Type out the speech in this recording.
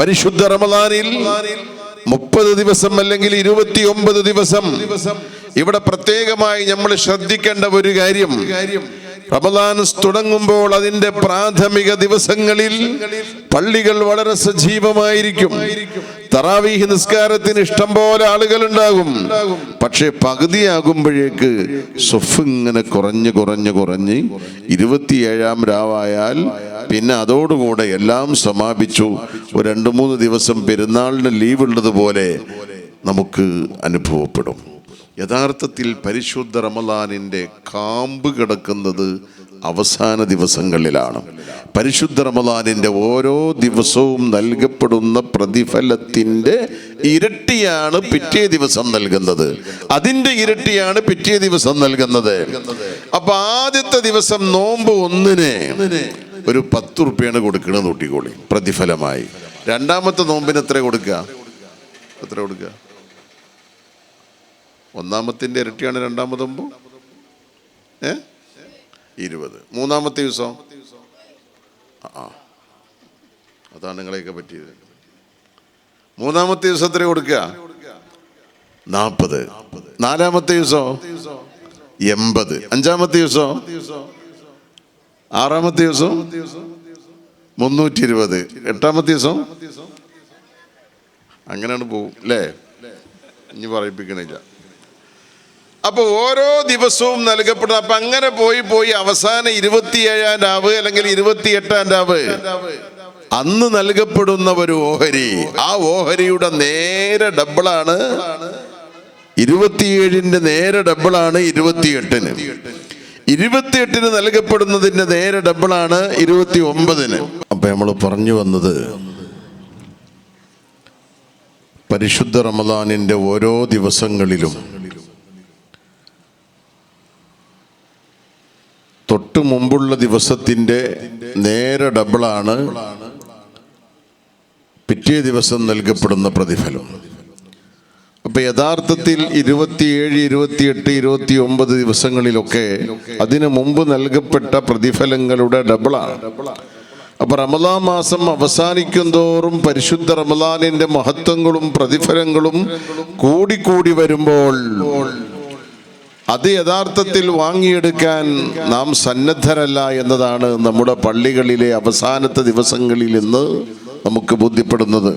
പരിശുദ്ധ റമദാനിൽ മുപ്പത് ദിവസം അല്ലെങ്കിൽ ഇരുപത്തി ഒമ്പത് ദിവസം ഇവിടെ പ്രത്യേകമായി നമ്മൾ ശ്രദ്ധിക്കേണ്ട ഒരു കാര്യം. റമദാൻ തുടങ്ങുമ്പോൾ അതിന്റെ പ്രാഥമിക ദിവസങ്ങളിൽ പള്ളികൾ വളരെ സജീവമായിരിക്കും. തറാവീഹ് നിസ്കാരത്തിന് ഇഷ്ടം പോലെ ആളുകളുണ്ടാകും. പക്ഷേ പകുതിയാകുമ്പോഴേക്ക് സ്വഫ് ഇങ്ങനെ കുറഞ്ഞ് കുറഞ്ഞ് കുറഞ്ഞ് ഇരുപത്തിയേഴാം രാവായാൽ പിന്നെ അതോടുകൂടെ എല്ലാം സമാപിച്ചു. ഒരു രണ്ട് മൂന്ന് ദിവസം പെരുന്നാളിന് ലീവ് ഉള്ളതുപോലെ നമുക്ക് അനുഭവപ്പെടും. യഥാർത്ഥത്തിൽ പരിശുദ്ധ റമലാനിന്റെ കാമ്പ് കിടക്കുന്നത് അവസാന ദിവസങ്ങളിലാണ്. പരിശുദ്ധ റമലാനിന്റെ ഓരോ ദിവസവും നൽകപ്പെടുന്ന പ്രതിഫലത്തിന്റെ ഇരട്ടിയാണ് പിറ്റേ ദിവസം നൽകുന്നത്. അതിന്റെ ഇരട്ടിയാണ് പിറ്റേ ദിവസം നൽകുന്നത്. അപ്പൊ ആദ്യത്തെ ദിവസം നോമ്പ് ഒന്നിന് ഒരു പത്ത് റുപ്യാണ് കൊടുക്കുന്നത് കൂട്ടിക്കോളി പ്രതിഫലമായി. രണ്ടാമത്തെ നോമ്പിന് എത്ര കൊടുക്കുക? എത്ര കൊടുക്കുക? ഒന്നാമത്തിന്റെ ഇരട്ടിയാണ് രണ്ടാമത് നോമ്പ് ഏ? ഇരുപത്. മൂന്നാമത്തെ ദിവസം? ആ. അതാണ് നിങ്ങളെയൊക്കെ പറ്റിയത്. മൂന്നാമത്തെ ദിവസം എത്ര കൊടുക്കുക? നാൽപ്പത്. നാലാമത്തെ ദിവസം? എൺപത്. അഞ്ചാമത്തെ ദിവസം? ആറാമത്തെ ദിവസം? മുന്നൂറ്റി ഇരുപത് എട്ടാമത്തെ ദിവസം? അങ്ങനെയാണ് പോവും അല്ലേ? ഇനി പറയിപ്പിക്കണില്ല. അപ്പൊ ഓരോ ദിവസവും നൽകപ്പെടുന്ന അപ്പൊ അങ്ങനെ പോയി പോയി അവസാനം ഇരുപത്തിയേഴാം രാവ് അല്ലെങ്കിൽ ഇരുപത്തിയെട്ടാം രാവ് അന്ന് നൽകപ്പെടുന്ന ഒരു ഓഹരി. ആ ഓഹരിയുടെ നേരെ ഡബിളാണ്. ഇരുപത്തിയേഴിന്റെ നേരെ ഡബിളാണ് ഇരുപത്തിയെട്ടിന്. ഇരുപത്തിയെട്ടിന് നൽകപ്പെടുന്നതിന്റെ നേരെ ഡബിളാണ് ഇരുപത്തി ഒമ്പതിന് അപ്പൊ നമ്മൾ പറഞ്ഞു വന്നത് പരിശുദ്ധ റമദാനിന്റെ ഓരോ ദിവസങ്ങളിലും തൊട്ട് മുമ്പുള്ള ദിവസത്തിന്റെ നേരെ ഡബിളാണ് പിറ്റേ ദിവസം നൽകപ്പെടുന്ന പ്രതിഫലം. അപ്പൊ യഥാർത്ഥത്തിൽ ഇരുപത്തിയേഴ് ഇരുപത്തിയെട്ട് ഇരുപത്തി ഒമ്പത് ദിവസങ്ങളിലൊക്കെ അതിനു മുമ്പ് നൽകപ്പെട്ട പ്രതിഫലങ്ങളുടെ ഡബിളാണ്. അപ്പൊ റമദാ മാസം അവസാനിക്കും തോറും പരിശുദ്ധ റമദാനിന്റെ മഹത്വങ്ങളും പ്രതിഫലങ്ങളും കൂടിക്കൂടി വരുമ്പോൾ അത് യഥാർത്ഥത്തിൽ വാങ്ങിയെടുക്കാൻ നാം സന്നദ്ധരല്ല എന്നതാണ് നമ്മുടെ പള്ളികളിലെ അവസാനത്തെ ദിവസങ്ങളിൽ ഇന്ന് നമുക്ക് ബോധ്യപ്പെടുന്നത്.